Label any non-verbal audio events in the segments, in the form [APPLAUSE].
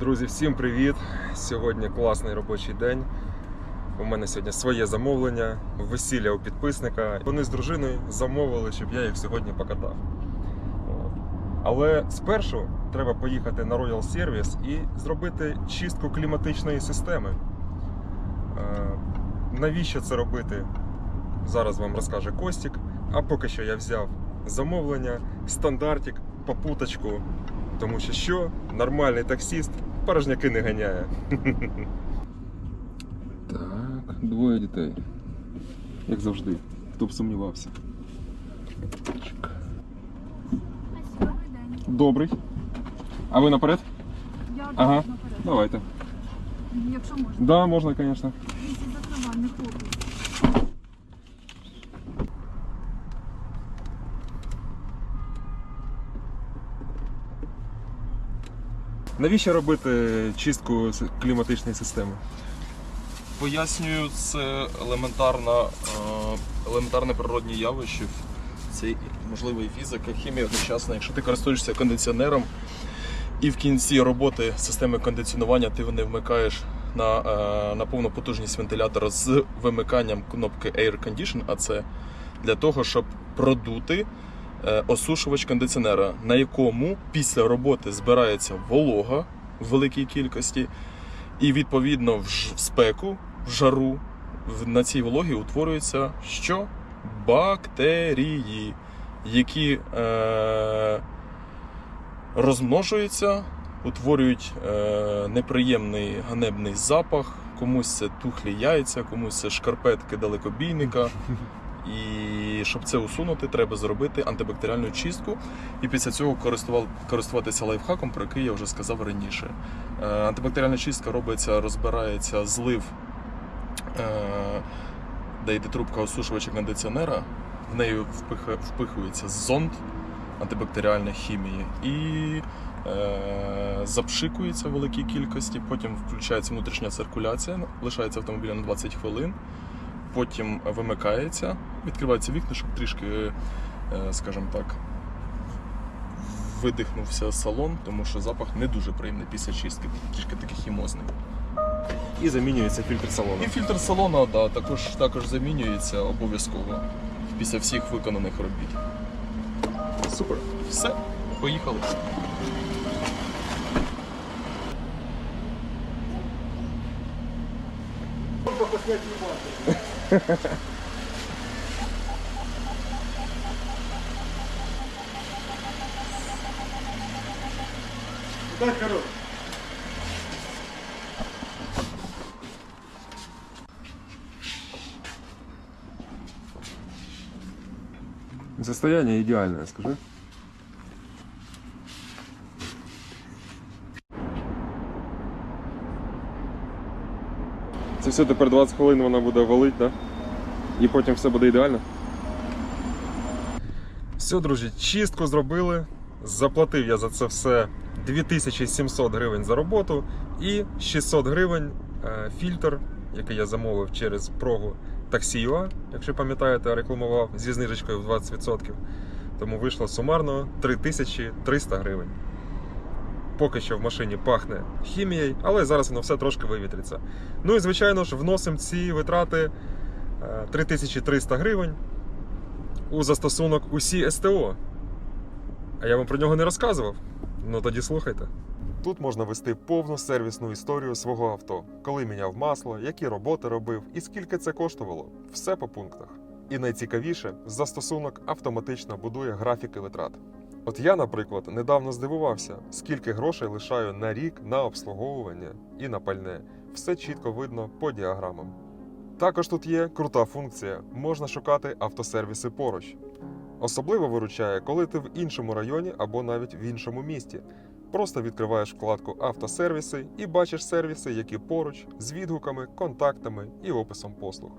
Друзі, всім привіт! Сьогодні класний робочий день. У мене сьогодні своє замовлення, весілля у підписника. Вони з дружиною замовили, щоб я їх сьогодні покатав. Але спершу треба поїхати на Royal Service і зробити чистку кліматичної системи. Е, Навіщо це робити? Зараз вам розкаже Костік. А поки що я взяв замовлення, стандартик, попуточку. Тому що що? Нормальний таксіст порожняки не ганяє. [LAUGHS] Так, двоє дітей. Як завжди. Хто б сумнівався. Добрий А ви наперед? Я Ага. наперед. Давайте. Якщо можна. Да, можна, звісно. Навіщо робити чистку кліматичної системи? Пояснюю, це елементарна, е, елементарне природне явище. Це можливо і фізика, хімія одночасно. Якщо ти користуєшся кондиціонером і в кінці роботи системи кондиціонування ти не вмикаєш на, е, на повну потужність вентилятора з вимиканням кнопки Air Condition, а це для того, щоб продути осушувач кондиціонера, на якому після роботи збирається волога в великій кількості, і відповідно в спеку, в жару, на цій вологі утворюються що? Бактерії, які е, розмножуються, утворюють е, неприємний ганебний запах. Комусь це тухлі яйця, комусь це шкарпетки далекобійника. [LAUGHS] І щоб це усунути, треба зробити антибактеріальну чистку. І після цього користуватися лайфхаком, про який я вже сказав раніше. Е, антибактеріальна чистка робиться, розбирається злив, е, де йде трубка осушувача кондиціонера, в неї впихується зонд антибактеріальної хімії і е, запшикується в великій кількості, потім включається внутрішня циркуляція, лишається автомобіль на 20 хвилин, потім вимикається, відкриваються вікна, щоб трішки, е, скажімо так, видихнувся салон, тому що запах не дуже приємний після чистки, трішки такий хімозний. І замінюється фільтр салону. І фільтр салону да, також, також замінюється обов'язково після всіх виконаних робіт. Супер. Все, поїхали. [LAUGHS] Состояние идеальное, скажи. Це все тепер 20 хвилин вона буде валить, да? І потім все буде ідеально. Все, друзі, чистку зробили. Заплатив я за це все 2700 гривень за роботу і 600 гривень е, фільтр, який я замовив через прогу Taxi.ua, якщо пам'ятаєте, рекламував зі знижечкою в 20%. Тому вийшло сумарно 3300 гривень. Поки що в машині пахне хімією, але зараз воно все трошки вивітриться. Ну і звичайно ж, вносимо ці витрати е, 3300 гривень у застосунок усі СТО. А я вам про нього не розказував. Ну тоді слухайте. Тут можна вести повну сервісну історію свого авто, коли міняв масло, які роботи робив і скільки це коштувало. Все по пунктах. І найцікавіше, застосунок автоматично будує графіки витрат. От я, наприклад, недавно здивувався, скільки грошей лишаю на рік на обслуговування і на пальне. Все чітко видно по діаграмам. Також тут є крута функція: можна шукати автосервіси поруч. Особливо виручає, коли ти в іншому районі або навіть в іншому місті. Просто відкриваєш вкладку Автосервіси і бачиш сервіси, які поруч, з відгуками, контактами і описом послуг.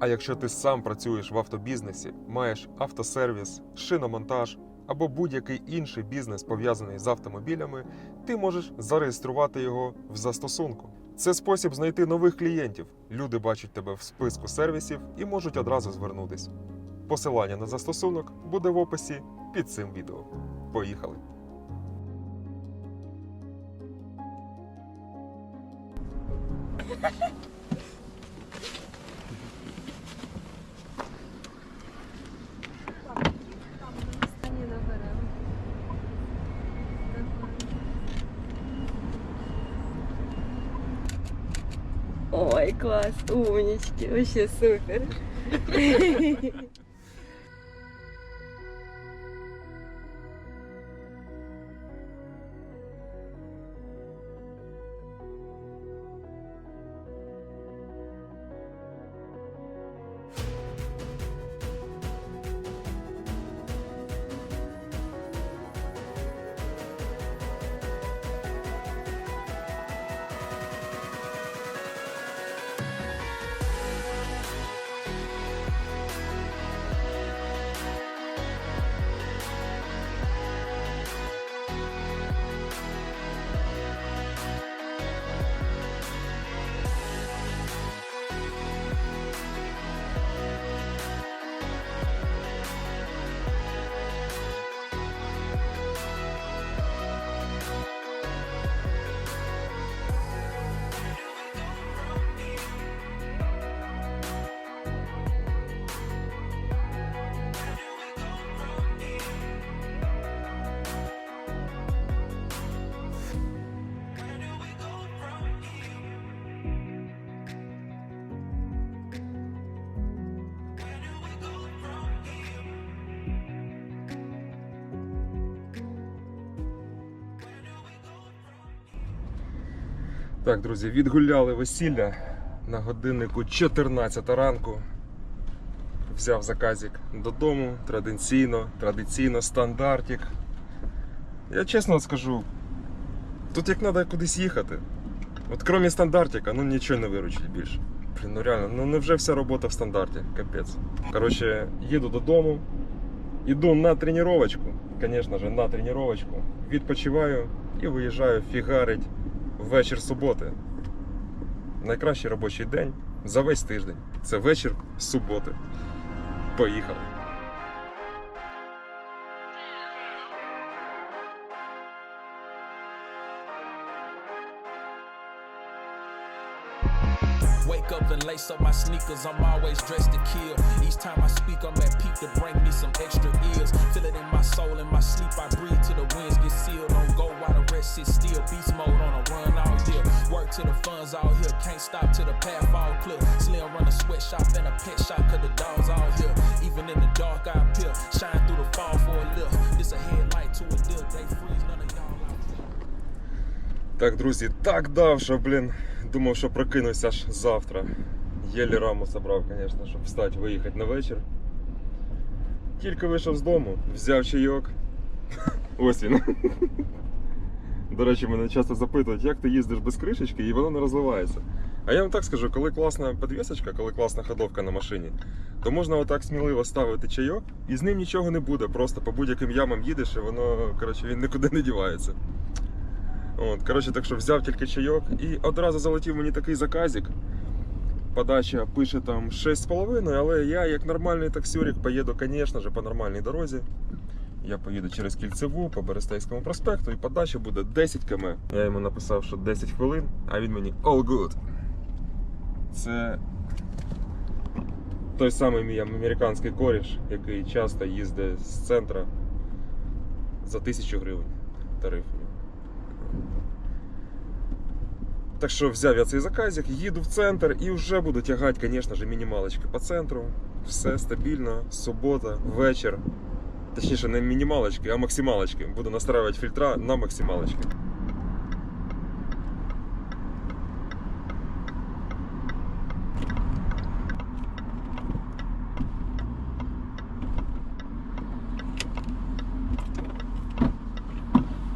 А якщо ти сам працюєш в автобізнесі, маєш автосервіс, шиномонтаж або будь-який інший бізнес пов'язаний з автомобілями, ти можеш зареєструвати його в застосунку. Це спосіб знайти нових клієнтів. Люди бачать тебе в списку сервісів і можуть одразу звернутись. Посилання на застосунок буде в описі під цим відео. Поїхали! Ой, клас, умнички, вообще супер. [LAUGHS] Так, друзі, відгуляли весілля на годиннику 14 ранку. Взяв заказик додому, традиційно, традиційно, стандартик. Я чесно скажу, тут як треба кудись їхати. От крім стандартика, ну нічого не виручить більше. Блін, ну реально, ну невже вся робота в стандарті, капець. Коротше, їду додому, іду на тренувачку, звісно ж, на тренувачку, відпочиваю і виїжджаю фігарить вечір суботи. Найкращий робочий день за весь тиждень. Це вечір суботи. Поїхали. Wake up and lace up my sneakers, I'm always dressed to kill. Each time I speak, I'm at peak to bring me some extra ears. Feel it in my soul, in my sleep, I breathe till the winds get sealed. Don't go while the rest sit still. Beast mode on a run all year. Work till the funds out here, can't stop till the path all clear. Slim run a sweatshop and a pet shop, cause the dogs all here. Even in the dark, I appear. Shine through the fall for a lift. This a headlight to a deal, they freeze, none of y'all. Так, друзі, так дав, що, блін, думав, що прокинусь аж завтра. Єлі раму собрав, звісно, щоб встати, виїхати на вечір. Тільки вийшов з дому, взяв чайок. [LAUGHS] Ось він. [LAUGHS] До речі, мене часто запитують, як ти їздиш без кришечки і воно не розливається. А я вам так скажу, коли класна підвісочка, коли класна ходовка на машині, то можна отак сміливо ставити чайок і з ним нічого не буде. Просто по будь-яким ямам їдеш і воно, коротше, він нікуди не дівається. От, коротше, так що взяв тільки чайок і одразу залетів мені такий заказик. Подача пише там 6,5, але я, як нормальний таксюрик, поїду, звісно ж, по нормальній дорозі. Я поїду через Кільцеву по Берестейському проспекту і подача буде 10 км. Я йому написав, що 10 хвилин, а він мені all good. Це той самий мій американський коріш, який часто їздить з центра за 1000 гривень тариф. Так що взяв я цей заказик, їду в центр і вже буду тягати, звісно ж, мінімалочки по центру. Все стабільно, субота, вечір. Точніше, не мінімалочки, а максималочки. Буду настраювати фільтра на максималочки.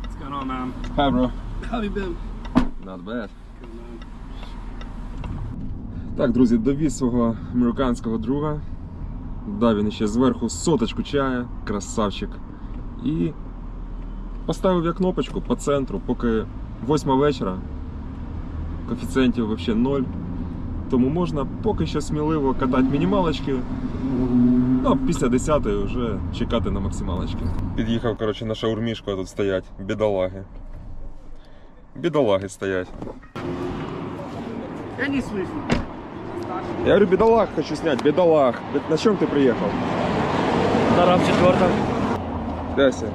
What's going on, man? Hi, bro. How have you been? Not bad. Так, друзі, довіз свого американського друга. Дав він ще зверху соточку чая, красавчик. І поставив я кнопочку по центру, поки 8 вечора. Коефіцієнтів взагалі 0. Тому можна поки що сміливо катати мінімалочки. Ну, а після 10 вже чекати на максималочки. Під'їхав, коротше, на шаурмішку, а тут стоять бідолаги. Бідолаги стоять. Я не слышу. Я говорю, бедолаг хочу снять, бедолаг. Бед- На чем ты приехал? На рам четвертом. Дайся.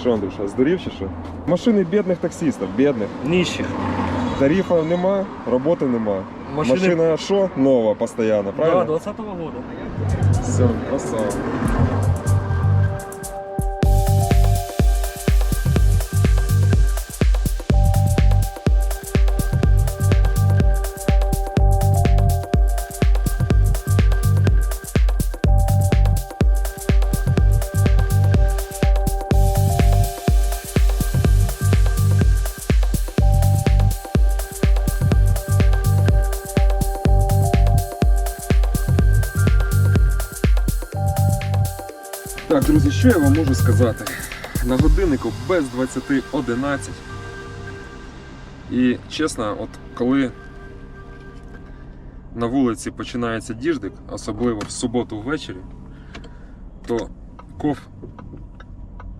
Що, Андрюша, здурів чи що? Машини бідних таксистів, бідних. Нищих. Тарифів нема, роботи нема. Машини- Машина що? Нова постійно, Да, правильно? 20 года. Все, красава. Що я вам можу сказати? На годиннику без 20.11. І чесно, от коли на вулиці починається діждик, особливо в суботу ввечері, то ков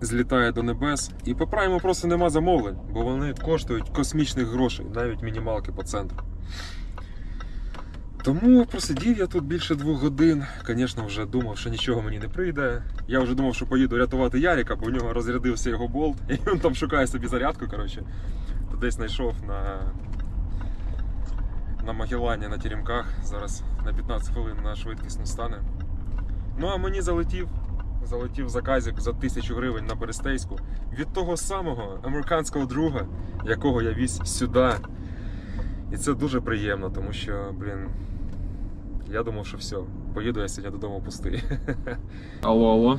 злітає до небес. І по прайму просто нема замовлень, бо вони коштують космічних грошей, навіть мінімалки по центру. Тому просидів я тут більше двох годин. Звісно, вже думав, що нічого мені не прийде. Я вже думав, що поїду рятувати Яріка, бо в нього розрядився його болт, [LAUGHS] і він там шукає собі зарядку. коротше. То десь знайшов на, на Магелані на Теремках. Зараз на 15 хвилин на швидкісно стане. Ну а мені залетів. Залетів заказик за тисячу гривень на Берестейську від того самого американського друга, якого я віз сюди. І це дуже приємно, тому що, блін, я думав, що все, поїду я сьогодні додому пустий. [LAUGHS] Алло, алло.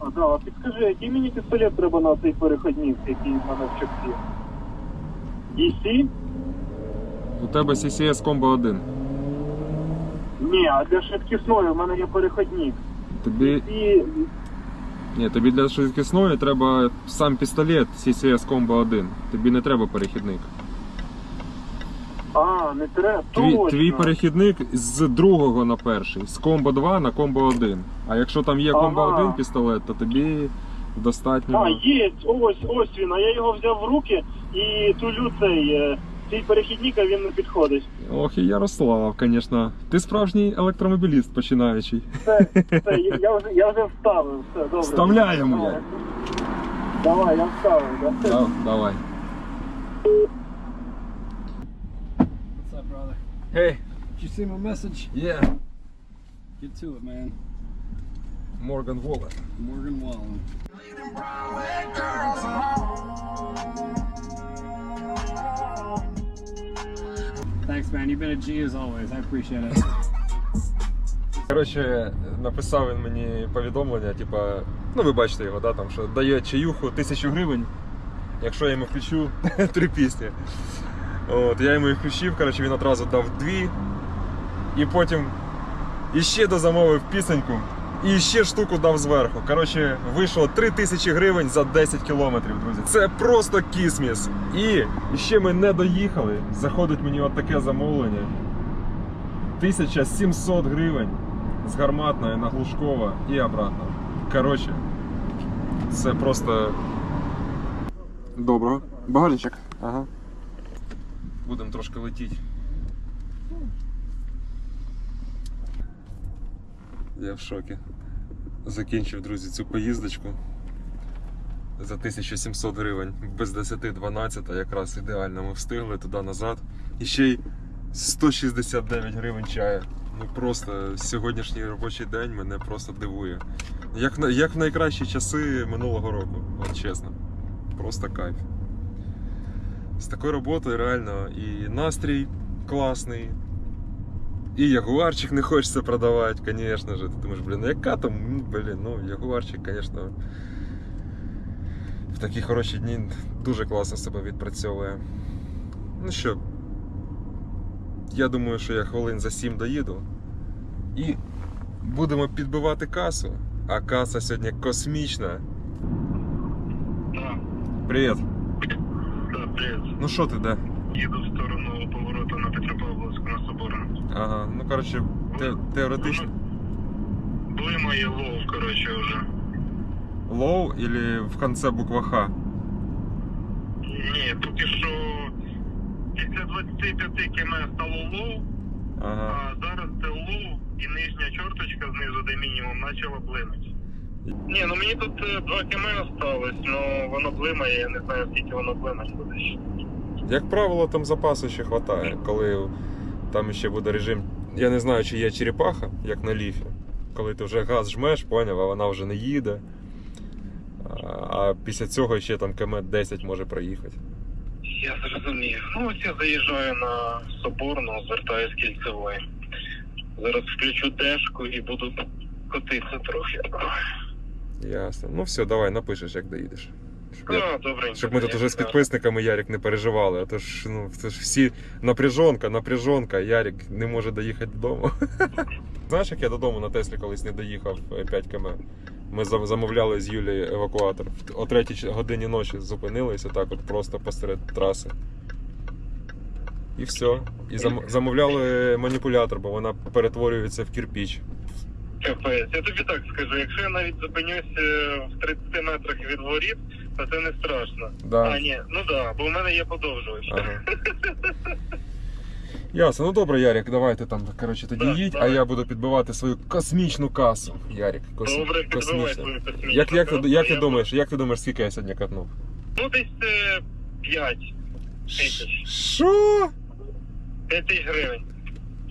А, да, а підскажи, який мені пістолет треба на цей переходник, який в мене в чопці? DC? У тебе CCS Combo 1. Ні, а для швидкісної в мене є переходник. Тобі, І ні, тобі для швидкісної треба сам пістолет CCS Combo 1. Тобі не треба перехідник. Не треба. Твій, Точно. твій перехідник з другого на перший, з комбо 2 на комбо 1. А якщо там є комбо Ага. 1 пістолет, то тобі достатньо. А, є, ось, ось він, а я його взяв в руки і тулю цей. е, Цей перехідник, а він не підходить. Ох, і Ярослав, звісно. Ти справжній електромобіліст починаючий. Все, все, я- я вже, я вже вставив, все, добре. Вставляємо, я. Давай, я вставив, да? Да, давай. Hey, Did you see my message? yeah, Get to it, man. Morgan Wallen. Morgan Wallen. Thanks, man. You've been a G as always. I appreciate it. Коротше, написав він мені повідомлення, типа, ну ви бачите його, да, там, що дає чаюху тисячу гривень, якщо я йому включу [LAUGHS] три пісні. От, я йому їх включив, коротше, він одразу дав дві. І потім іще дозамовив пісеньку і ще штуку дав зверху. Коротше, вийшло 3 тисячі гривень за 10 кілометрів, друзі. Це просто кісміс. І ще ми не доїхали. Заходить мені от таке замовлення. 1700 гривень з гарматної на Глушкова і обратно. Коротше, це просто. Доброго. Багажничок. Ага. Будемо трошки летіти. Я в шокі. Закінчив, друзі, цю поїздочку за 1700 гривень. Без 10-12 якраз ідеально ми встигли туди-назад. І ще й 169 гривень чаю. Ну просто сьогоднішній робочий день мене просто дивує. Як, як в найкращі часи минулого року, от чесно. Просто кайф. З такою роботою реально і настрій класний. І ягуарчик не хочеться продавати, звісно ж. Ти думаєш, блін, ну яка там, блін, ну ягуарчик, звісно, в такі хороші дні дуже класно себе відпрацьовує. Ну що, я думаю, що я хвилин за 7 доїду. І будемо підбивати касу. А каса сьогодні космічна. Привіт. Привіт. Ну що ти де? Їду в сторону повороту на Петропавловську на Соборну. Ага, ну коротше, те, теоретично. Були мої лов, коротше, вже. Лоу или в конце буква Х? Ні, поки що після 25 км стало лоу, Ага. а зараз це лоу і нижня чорточка знизу, де мінімум, почала блимати. Ні, ну мені тут 2 км осталось, ну воно блимає, я не знаю, скільки воно блимать буде ще. Як правило, там запасу ще вистачає, коли там ще буде режим. Я не знаю, чи є черепаха, як на ліфі. Коли ти вже газ жмеш, поняв, а вона вже не їде. А, а після цього ще там км 10 може проїхати. Я зрозумів. Ну ось я заїжджаю на Соборну, звертаюсь з кільцевої. Зараз включу дешку і буду котитися трохи. Ясно. Ну все, давай напишеш, як доїдеш. Щоб, я- добре. щоб ми тут уже з підписниками Ярик не переживали. А то ж, ну, це ж всі напряжонка, напряжонка, Ярик не може доїхати додому. [LAUGHS] Знаєш, як я додому на Теслі колись не доїхав е, 5 км. Ми замовляли з Юлією евакуатор. О 3 годині ночі зупинилися так от просто посеред траси. І все. І зам- замовляли маніпулятор, бо вона перетворюється в кірпіч. Капець, я тобі так скажу, якщо я навіть зупинюсь е, в 30 метрах від воріт, то це не страшно. Да. А, ні, ну так, да, бо в мене є подовжувач. Ага. [LAUGHS] Ясно, ну добре, Ярик, давайте там, коротше, тоді Так, їдь, а давай. я буду підбивати свою космічну касу. Ярик, кос... Добре, підбивай космічна. свою космічну. Як, як, ти, як ти я думаєш, як ти думаєш, скільки я сьогодні катнув? Ну, десь е, 5. Тисяч. Що? 5 тисяч гривень.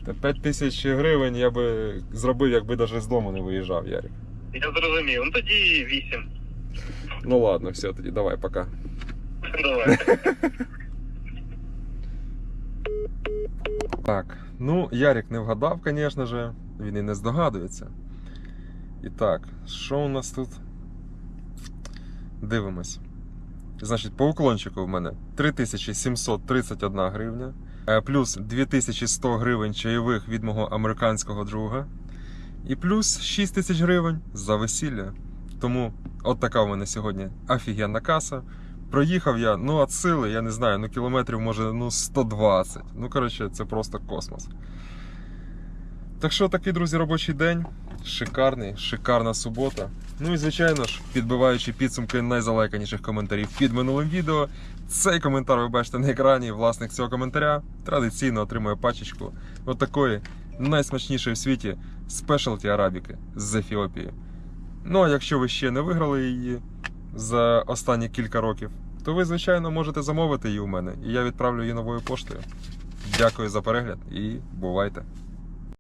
Та 5 тисяч гривень я би зробив, якби навіть з дому не виїжджав, Ярик. Я зрозумів. Ну тоді 8. Ну ладно, все, тоді давай, пока. Давай. [LAUGHS] Так, ну, Ярик не вгадав, звісно ж, він і не здогадується. І так, що у нас тут? Дивимось. Значить, по уклончику в мене 3731 гривня, плюс 2100 гривень чайових від мого американського друга, і плюс 6 тисяч гривень за весілля. Тому от така в мене сьогодні офігенна каса. Проїхав я, ну, от сили, я не знаю, ну кілометрів може ну 120. Ну, коротше, це просто космос. Так що такий, друзі, робочий день. Шикарний, шикарна субота. Ну і звичайно ж, підбиваючи підсумки найзалайканіших коментарів під минулим відео. Цей коментар ви бачите на екрані. Власник цього коментаря традиційно отримує пачечку отакої найсмачнішої в світі спешалті арабіки з Ефіопії. Ну а якщо ви ще не виграли її за останні кілька років, то ви, звичайно, можете замовити її у мене, і я відправлю її новою поштою. Дякую за перегляд і бувайте!